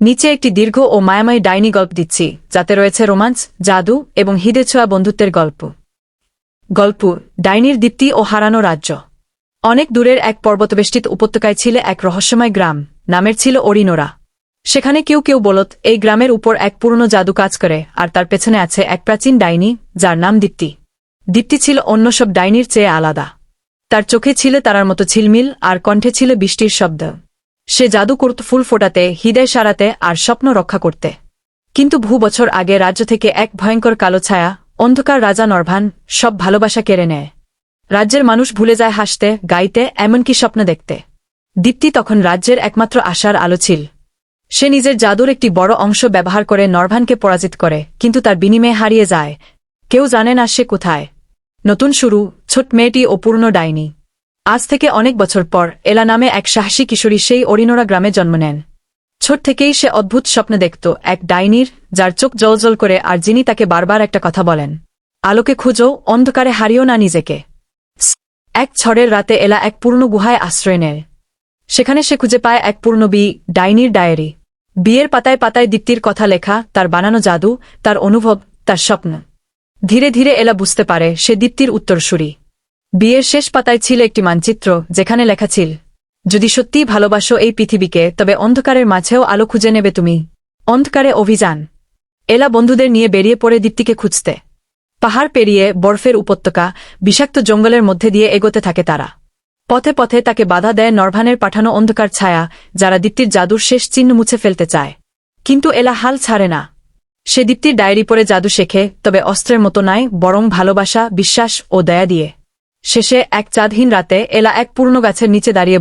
নিচে একটি দীর্ঘ ও মায়াময় ডাইনি গল্প দিচ্ছি, যাতে রয়েছে রোমাঞ্চ জাদু এবং হিদে ছোঁয়া বন্ধুত্বের গল্প। গল্প, ডাইনির দীপ্তি ও হারানো রাজ্য। অনেক দূরের এক পর্বতবেষ্টিত উপত্যকায় ছিল এক রহস্যময় গ্রাম, নামের ছিল অরিনোরা। সেখানে কেউ কেউ বলত, এই গ্রামের উপর এক পুরনো জাদু কাজ করে, আর তার পেছনে আছে এক প্রাচীন ডাইনি, যার নাম দীপ্তি। দীপ্তি ছিল অন্য সব ডাইনির চেয়ে আলাদা। তার চোখে ছিল তারার মতো ঝিলমিল, আর কণ্ঠে ছিল বৃষ্টির শব্দ। সে জাদু করত ফুল ফোটাতে, হৃদয় সারাতে আর স্বপ্ন রক্ষা করতে। কিন্তু বহু বছর আগে রাজ্য থেকে এক ভয়ঙ্কর কালো ছায়া, অন্ধকার রাজা নরভান, সব ভালোবাসা কেড়ে নেয়। রাজ্যের মানুষ ভুলে যায় হাসতে, গাইতে, এমনকি স্বপ্ন দেখতে। দীপ্তি তখন রাজ্যের একমাত্র আশার আলো ছিল। সে নিজের জাদুর একটি বড় অংশ ব্যবহার করে নরভানকে পরাজিত করে, কিন্তু তার বিনিময়ে হারিয়ে যায়। কেউ জানে না সে কোথায়। নতুন শুরু, ছোট মেয়েটি ও পূর্ণ ডাইনি। আজ থেকে অনেক বছর পর এলা নামে এক সাহসী কিশোরী সেই অরিনোরা গ্রামে জন্ম নেন। ছোট থেকেই সে অদ্ভুত স্বপ্ন দেখত এক ডাইনির, যার চোখ জলজল করে আর যিনি তাকে বারবার একটা কথা বলেন। আলোকে খুঁজো, অন্ধকারে হারিও না নিজেকে। এক ঝড়ের রাতে এলা এক পূর্ণ গুহায় আশ্রয় নেয়। সেখানে সে খুঁজে পায় এক পূর্ণ বি, ডাইনির ডায়েরি। বিয়ের পাতায় পাতায় দীপ্তির কথা লেখা, তার বানানো জাদু, তার অনুভব, তার স্বপ্ন। ধীরে ধীরে এলা বুঝতে পারে সে দীপ্তির উত্তরসূরি। বিয়ের শেষ পাতায় ছিল একটি মানচিত্র, যেখানে লেখা ছিল, যদি সত্যিই ভালোবাসো এই পৃথিবীকে, তবে অন্ধকারের মাঝেও আলো খুঁজে নেবে তুমি। অন্ধকারে অভিযান। এলা বন্ধুদের নিয়ে বেরিয়ে পড়ে দীপ্তিকে খুঁজতে। পাহাড় পেরিয়ে বরফের উপত্যকা, বিষাক্ত জঙ্গলের মধ্যে দিয়ে এগোতে থাকে তারা। পথে পথে তাকে বাধা দেয় নরভানের পাঠানো অন্ধকার ছায়া, যারা দীপ্তির জাদুর শেষ চিহ্ন মুছে ফেলতে চায়। কিন্তু এলা হাল ছাড়ে না। সে দীপ্তির ডায়েরি পড়ে জাদু শেখে, তবে অস্ত্রের মতো নয় বরং ভালোবাসা, বিশ্বাস ও দয়া দিয়ে। শেষে এক চাঁদহীন রাতে এলা এক পূর্ণ গাছের নিচে দাঁড়িয়ে